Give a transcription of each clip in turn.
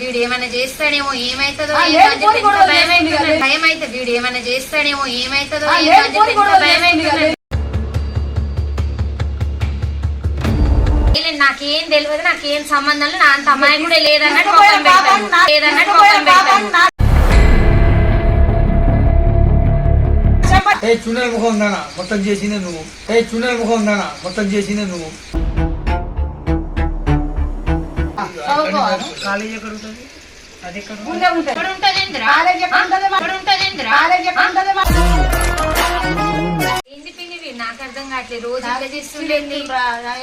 వీడు ఏమైనా చేస్తాడేమో ఏమైతుందో భయం అయితే వీడు ఏమైనా చేస్తాడేమో ఏమైతుందో నాకేం తెలియదు నాకేం సంబంధం లేదు నా అంత అమ్మాయి కూడా లేదన్నట్టు మొఖం పెడతాను లేదన్నట్టు మొఖం పెడతాను. ఏ చునే ముఖం ఉందానా మొత్తం చేసిందే నువ్వు. ఏ చునే ముఖం ఉందానా మొత్తం చేసిందే నువ్వు. కాలేజ్ ఎక్కడ ఉంటుంది అది ఎక్కడ? ఏంది నాకు అర్థం కావట్లేదు. రోజు ఇట్లా చేస్తుండేంది?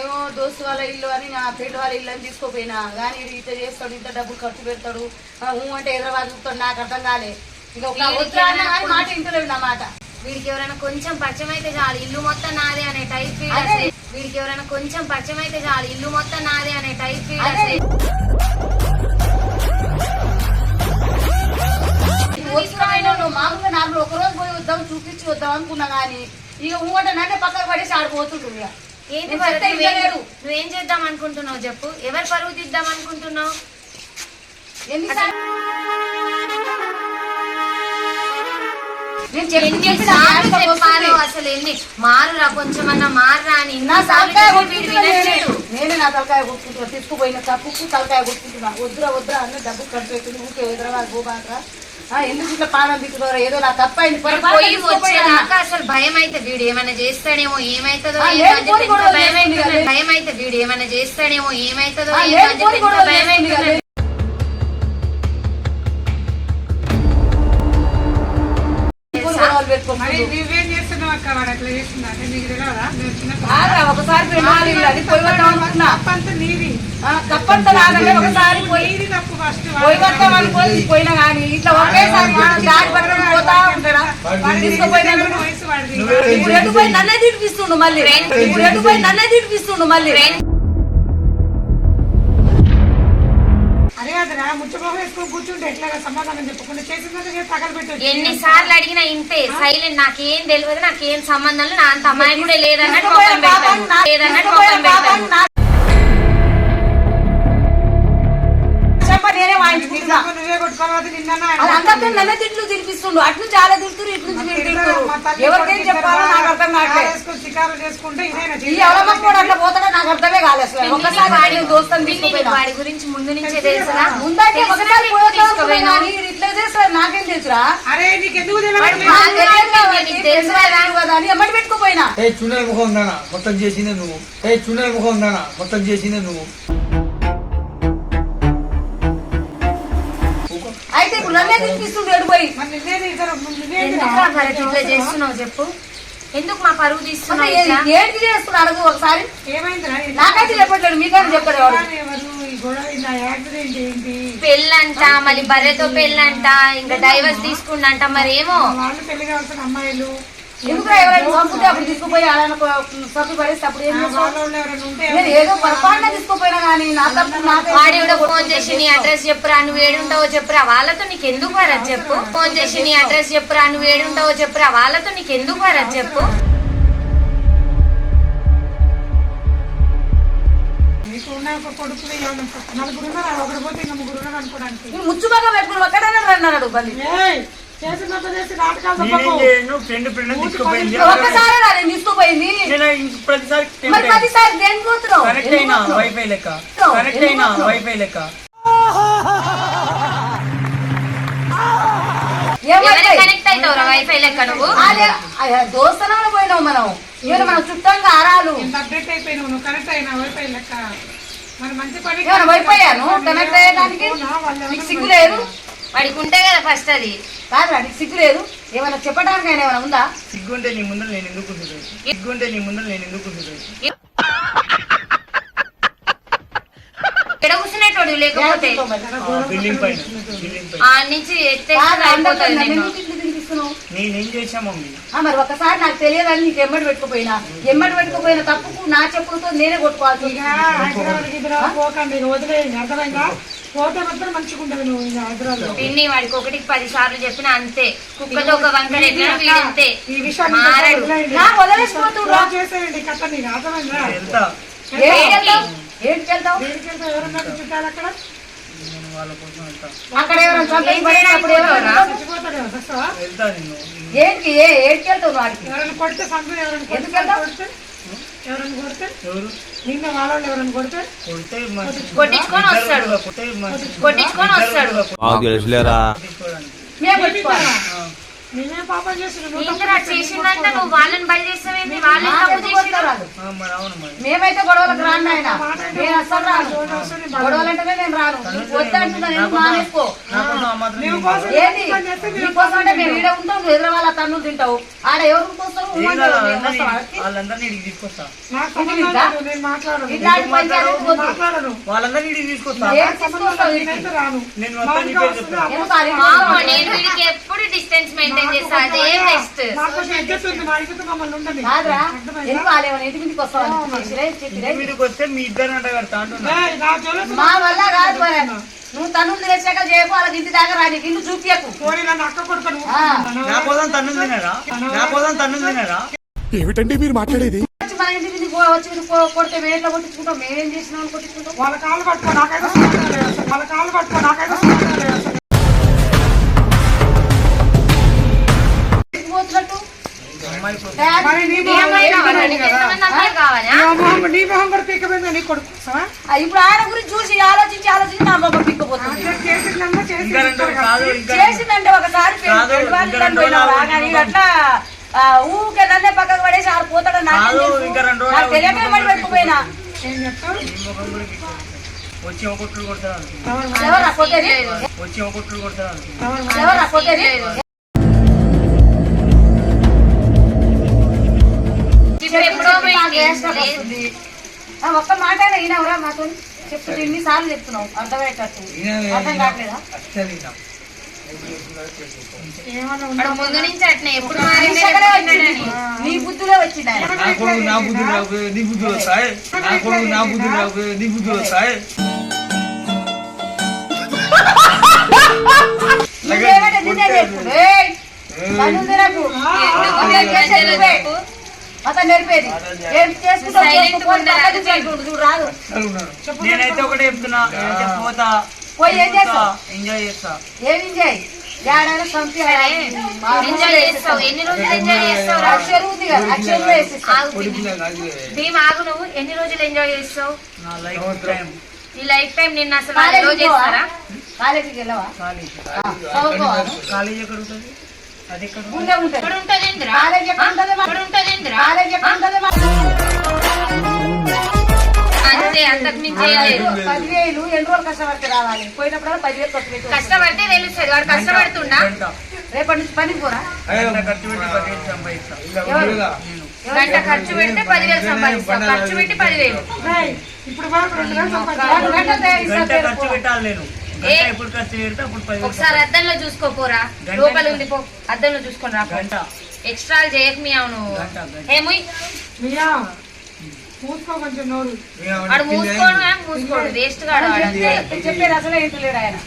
ఏమో దోస్తు వాళ్ళ ఇల్లు అని నా ఫ్రెండ్ వాళ్ళ ఇల్లు అని తీసుకోపోయినా. కానీ ఇట్లా చేస్తాడు ఇంత డబ్బులు ఖర్చు పెడతాడు. ఊ అంటే హైదరాబాద్ చూస్తాడు. నాకు అర్థం కాలే. ఇక ఒక కానీ మాట ఇంటలేదు నా మాట. వీడికి ఎవరైనా కొంచెం పరిచయం అయితే చాలు. ఇల్లు మొత్తం నాదే అనే టైప్ వీడికి ఎవరైనా కొంచెం పరిచయం అయితే చాలు. ఇల్లు మొత్తం నాదే అనే టైప్ వస్తున్నాను నువ్వు మామూలుగా నాకు ఒక రోజు పోయి వద్దాం చూపించి వద్దాం అనుకున్నా కానీ ఇక ఊ అంటే నన్నే పక్కకు పడేసి ఆడిపోతుంటుంది ఇక. ఏంటి భరత్, చెప్తే నువ్వేం చేద్దాం అనుకుంటున్నావు చెప్పు? ఎవరు పరువు తీద్దాం అనుకుంటున్నావు? ఎన్నిసార్లు నేను చెప్పి చెప్పాను అసలు ఎన్ని? మారురా కొంచెమన్నా మారురా అని నా తలకాయ చెప్పి వీడు కొట్టుకుంటున్నా వినట్లేదు. నేనే. నా తలకాయ కొట్టుకుంటున్నా. తీసుకుపోయిన తప్పుకు తలకాయ కొట్టుకుంటున్నా. వద్దురా వద్దురా అన్న డబ్బు ఖర్చు అవుతుంది ఊకే హైదరాబాద్ గోబాక ఎందుకు ఇట్లా పానం దిక్కుతారా ఏదో నా తప్పైంది పొరపాటున పోయి తీసుకుపోయినా. వచ్చేదాకా అసలు భయం అయితే వీడు ఏమైనా చేస్తాడేమో ఏమైతుందో భయం. కదా. భయం అయితే వీడు ఏమైనా చేస్తాడేమో ఏమైతుందో భయం. మరి నువ్వేం చేస్తున్నావు అక్క వాడు అట్లా చేస్తున్నా అంటే నీకు తెలియదా? నేను చిన్న ఆగ్రా, ఒకసారి ప్రేమాలు ఇల్లు అది పోయి వద్దాం అనుకున్నా తప్పంతా నీది. ఆ, తప్పంతా నాదంటే ఒకసారి పోయి నీది తప్పు ఫస్ట్ పోయి వద్దాం అనుకోని పోయినా కానీ ఇట్లా ఒకేసారి దారి పట్టుకొని పోతా ఉంటారా? తీసుకుపోయినా వయసు వాడిది. ఇప్పుడు ఎటు పోయి నన్నే తిడిపిస్తుండు మళ్ళీ. ఇప్పుడు ఎటు పోయి నన్నే తిడిపిస్తుండు మళ్ళీ. అదే అదరా ముచ్చమోహం వేసుకొని కూర్చుంటే ఎట్లాగా సమాధానం చెప్పకుండా చేసిందంటే చేసి తగలబెట్టొచ్చు ఎన్నిసార్లు అడిగినా ఇంతే. సైలెంట్. నాకేం తెలియదు నాకేం సంబంధం లేదు. నా అంత అమ్మాయి కూడా లేదన్నట్టు తీసుకుపోయిన మొఖం పెడతాను. పాపాన్ని నా- లేదన్నట్టు తీసుకుపోయిన మొఖం నిన్న తిట్లు తినిపిస్తుండు. అటు నుంచి చాలా తిడుతురు ఇటు నుంచి మీరు తిడుతురు ఎవరికేం చెప్పాలో నాకు అర్థం కావట్లేదు ఈ అట్లా పోతాడో నాకు అర్థమే కాలేదు అసలు. ఒక్కసారి వాడి దోస్తాను తీసుకుపోయినా. వాడి గురించి ముందు నుంచే తెలుసురా? ముందంటే ఒకసారి పోతాను ఇట్లా చేస్తారు నాకేం తెలుసురా? అరే నీకు ఎందుకు ఎమ్మటి పెట్టుకుపోయినా? ఏ చునే ముఖం ఉందానా మొత్తం చేసిందే నువ్వు. ఏ చునే ముఖం ఉందానా మొత్తం చేసిందే నువ్వు. నన్నే పోయి. మరి ఇట్లా చేస్తున్నావు చెప్పు. ఎందుకు మా పరువు తీస్తున్నావు? ఏంటి అడుగు ఒకసారి. నాకైతే మీకైనా చెప్పాడు పెళ్ళంట మళ్ళీ బర్రెతో పెళ్ళంట ఇంకా డైవర్స్ తీసుకుండంట మరేమో? కావాల్సిన అమ్మాయిలు. ఎందుకు ఎవరైనా అప్పుడు ఆడన సబ్బు పడేస్తే అప్పుడు ఏం చేస్తావు? వాళ్ళ వాళ్ళు ఎవరైనా ఉంటే నేను ఏదో పొరపాటున తీసుకుపోయినా కానీ నా తప్పు నాకే వాడి కూడా ఫోన్ చేసి నీ అడ్రస్ చెప్పురా నువ్వు ఏడుంటావో చెప్పురా? వాళ్ళతో నీకు ఎందుకు చెప్పు? ఫోన్ చేసి నీ అడ్రస్ చెప్పురా నువ్వు ఏడుంటావో చెప్పురా? వాళ్ళతో నీకు ఎందుకు చెప్పు? ముచ్చుబాగా పెట్టుకుని ఒక్కడనే అన్నాడు మళ్ళీ. ఏయ్, చేసినంత చేసి నాటకాలు నేనేం తప్పకు. చేయను? ఫ్రెండ్ ఫ్రెండ్ తీసుకుపోయింది. ఒక్కసారి రా నేను తీసుకుపోయింది. నేను ఇంక ప్రతిసారి మరి పదిసారి దేనికి పోతున్నావు కనెక్ట్ అయినా వైఫై లెక్క. కనెక్ట్ అయినా వైఫై లెక్క. ఎవరైనా కనెక్ట్ అవుతావురా వైఫై లెక్క నువ్వు? దోస్తనాలు పోయినావు మనం. ఇవన్న మన చుట్టంగా ఆరాలు. అప్డేట్ అయిపోయినావు నువ్వు కరెక్ట్ అయినా వైఫై లెక్క? మరి మంచి పని వైపోయాను కనెక్ట్ అయ్యేదానికి? నీకు సిగ్గు లేదు? వాడికి ఉంటే కదా ఫస్ట్ అది. కాదు నీకు సిగ్గు లేదు. ఏమైనా చెప్పడానికి ఆయన ఏమైనా ఉందా? సిగ్గుంటే నీ ముందర నేను ఎందుకు కూర్చుంటాను సిగ్గుంటే నీ ముందర నేను ఎందుకు కూర్చుంటాను ఎక్కడ కూర్చునేటోడు లేకపోతే? బిల్డింగ్ పైన బిల్డింగ్ పైన. ఆ నుంచి అయిపోతుంది నన్ను? నేనేం చేశా మమ్మీ? ఆ, మరి ఒకసారి నాకు తెలియదని నీకు ఎమ్మడి పెట్టుకుపోయినా. ఎమ్మడి పెట్టుకుపోయిన తప్పుకు నా చెప్పులతో నేనే కొట్టుకోవాల్సి పోకండి వదిలేయండి అర్థమైందా? పోతే మాత్రం మంచిగా ఉంటుంది నువ్వు ఇక పిన్ని వాడికి ఒకటికి పది సార్లు చెప్పిన అంతే. కుక్కతో ఒక వంకర ఎట్లా వీడంతే ఈ విషయాన్ని మారడు. నా చేసేయండి అర్థమైందా? వెళ్తా దేనికి? ఎవరున్నారు చుట్టాలు అక్కడ? వాళ్ళ కోసం వెళ్తా. అక్కడ ఎవరైనా చంపేసి వెళ్తా నేను. ఏంటి? ఏ వాడికి? ఎవరైనా కొడితే సంపద ఎవరైనా కొడితే ఎందుకు వెళ్తావు? కొడితే? ఎవరైనా కొడితే? ఎవరు? నిన్న వాళ్ళని ఎవరైనా కొడితే? కొడితే కొట్టించుకొని వస్తాడు. కొట్టించుకొని వస్తాడు. తెలుసులేరా? మేము పెట్టుకోవాలి నేనే పాపం నువ్వు వాళ్ళని బలి చేస్తావేంటి వాళ్ళని తప్పు మేమైతే గొడవలకు రాను ఆయన నేను అస్సలు రాను. గొడవలంటేనే నేను రాను. నువ్వు వద్దంటున్నా నేను మానేసుకో ఏంటి నీకోసం అంటే మేము ఈడ ఉంటాం నువ్వు ఎదురు వాళ్ళ తన్నులు తింటావు. ఆడ ఎవరు వస్తారు ఏం నువ్వు కాదు, అంటావు, మేము వాళ్ళందరినీ- వస్తాం ఆడికి. వాళ్ళందరినీ ఇడికి తీసుకొస్తా. నాకు సంబంధం లేదు, నేను మాట్లాడను. ఇట్లాంటి పంచాయతీ వద్దు. మాట్లాడను. వాళ్ళందరినీ ఇడికి తీసుకొస్తా. ఏం తీసుకొస్తావు? వీడికి? నేనైతే రాను. నేను మొత్తం నీ పేరు చెప్తా. ఎందుకు అది మామ నేను వీడికి ఎప్పుడు డిస్టెన్స్ మెయింటైన్ చేస్తా. అదే బెస్ట్ మా ఇద్దరు వల్ల రాదు నువ్వు తన్నులు తెచ్చాక చేయకు వాళ్ళకి ఇంటి దాకా రాని ఇల్లు తినారా? ఏమిటండి మీరు మాట్లాడేది? కొడితే మేము ఎట్లా కొట్టించుకుంటాం? మేమేం చేసినాం అని కొట్టించుకుంటాం? వాళ్ళ కాళ్ళు పట్టుకో నాకైతే. వాళ్ళ కాళ్ళు పట్టుకో నాకైతే నీ మొహం కూడా పీకపోయిందా నీ కొడుకు? ఆ? ఆ, ఇప్పుడు ఆయన గురించి చూసి ఆలోచించి ఆలోచించి నా ఇంకా చేసిందంటే ఒకసారి. అట్లా ఆ, ఊరికే నన్నే పక్కకు పడేసి ఆడు పోతాడు నాకేం. తెలియక కూడా గిట్టుకుంది. వచ్చి ఒక వచ్చి కొట్టుడు కొడతారు ఒక్క మాట అయినా ఈయనవరా మాతో. చెప్తుంటే ఇన్ని సార్లు చెప్తున్నావు? అర్థమయ్యేటట్టు. అర్థం కావట్లేదా? ముందు నుంచి అట్నే ఎప్పుడు. నీ బుద్ధిలో వచ్చింది నా బుద్ధులు రావు నీ బుద్ధులు వస్తాయి. నా బుద్ధులు రావు నీ బుద్ధులు వస్తాయి. నువ్వేమంటే నిన్నే చెప్పు. ఏయ్, అతను ఏం రాదు. నేనైతే ఒకటే చెప్తున్నా. పోతా పోయి ఏం ఎంజాయ్ చేస్తా. ఏడాది ఎంజాయ్ చేస్తావు. ఎన్ని రోజులు ఎంజాయ్ చేస్తావు? అక్షరం ఉంది కదా. అక్షరంలో ఆగు నువ్వు. ఎన్ని రోజులు ఎంజాయ్ చేస్తావు? నా లైఫ్ టైం. నిన్న అసలు కాలేజీకి వెళ్ళవా? కాలేజ్ ఎక్కడ ఉంటుంది? పదివేలు ఎన్ని రోజులు కష్టపడితే రావాలి? పోయినప్పుడు పదివేలు ఖర్చు. కష్టపడితే తెలుస్తుంది. వాడు కష్టపడుతుండా? గంట. రేపటి నుంచి పనికి పోరా? గంట ఖర్చు పెట్టి పదివేలు సంపాదిస్తా. ఖర్చు పెడితే పదివేలు సంపాదిస్తావు ఖర్చు పెట్టి పదివేలు. ఇప్పుడు. ఖర్చు పెట్టాలి నేను. ఎప్పుడు ఖర్చు పెడితే అప్పుడు పదివేలు ఒకసారి అద్దంలో చూసుకోపోరా. లోపల ఉంది పో అద్దంలో చూసుకొని రా గంట. ఎక్స్ట్రా చేయకు మీ అవును గంట గంట. ఏముయ్ మియా. మూసుకో కొంచెం నోరు. వాడు మూసుకోడు కానీ మూసుకోడు. వేస్ట్ వాడు. చెప్పేది అసలే ఇంటలేడు ఆయన.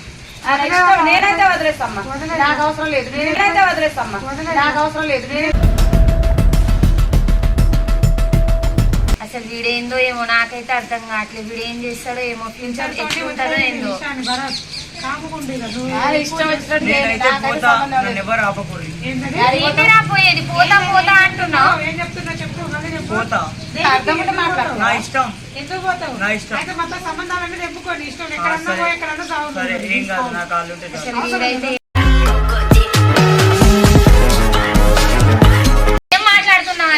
నేనైతే వదిలేస్తామ్మా నాకు అవసరం లేదు. నేనైతే వదిలేస్తామ్మా నాకు అవసరం లేదు. నేను అసలు వీడేందో ఏమో నాకైతే అర్థం కావట్లేదు. వీడు ఏం చేస్తాడో ఏమో ఫ్యూచర్ ఎట్లుంటాడో ఏందో. ఇష్టం వచ్చినట్టు చేయడు. నేనైతే